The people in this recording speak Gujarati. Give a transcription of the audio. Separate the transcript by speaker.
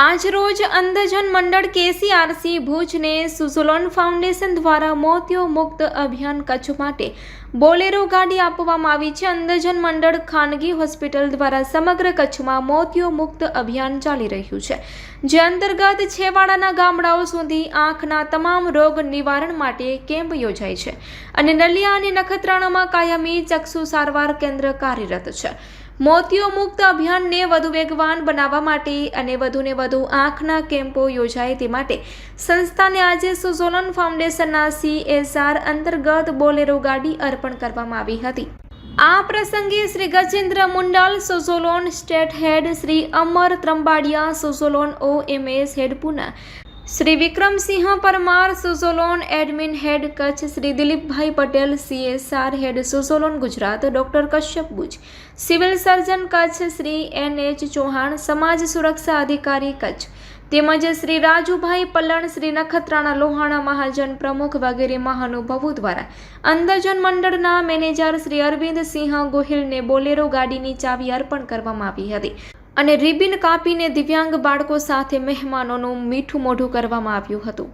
Speaker 1: આજરોજ અંધજન મંડળ કેસીઆરસી ભુજને સુઝલોન ફાઉન્ડેશન દ્વારા મોતિયો મુક્ત અભિયાન કચ્છ માટે બોલેરો ગાડી આપવામાં આવી છે. અંધજન મંડળ ખાનગી હોસ્પિટલ દ્વારા સમગ્ર કચ્છમાં મોતિયો મુક્ત અભિયાન ચાલી રહ્યું છે. જે અંતર્ગત છેવાડાના ગામડાઓ સુધી આંખના તમામ રોગ નિવારણ માટે કેમ્પ યોજાય છે અને નલિયા અને નખત્રાણામાં કાયમી ચક્ષુ સારવાર કેન્દ્ર કાર્યરત છે. મોતિયો મુક્ત અભિયાનને વધુ વેગવાન બનાવવા માટે અને વધુને વધુ આંખના કેમ્પો યોજાય તે માટે સંસ્થાને આજે સુઝોલન ફાઉન્ડેશનના સીએસઆર અંતર્ગત બોલેરો ગાડી અર્પણ કરવામાં આવી હતી. આ પ્રસંગે Shri Gajendra Mundal, Suzlon state head Shri Amar Trambadiya, Suzlon O MS head Poona Shri Vikramsinh Parmar Suzlon admin head Kutch Shri Dilipbhai Patel CSR head Suzlon Gujarat doctor Kashyap Bhuj civil surgeon Kutch Shri N H Chauhan સમાજ સુરક્ષા અધિકારી કચ્છ. તેમજ શ્રી રાજુભાઈ પલણ શ્રી નખત્રાણા લોહાણા મહાજન પ્રમુખ વગેરે મહાનુભાવો દ્વારા અંધજન મંડળના મેનેજર શ્રી અરવિંદ સિંહ ગોહિલને બોલેરો ગાડીની ચાવી અર્પણ કરવામાં આવી હતી. અને રિબિન કાપીને દિવ્યાંગ બાળકો સાથે મહેમાનોનું મીઠું મોઢું કરવામાં આવ્યું હતું.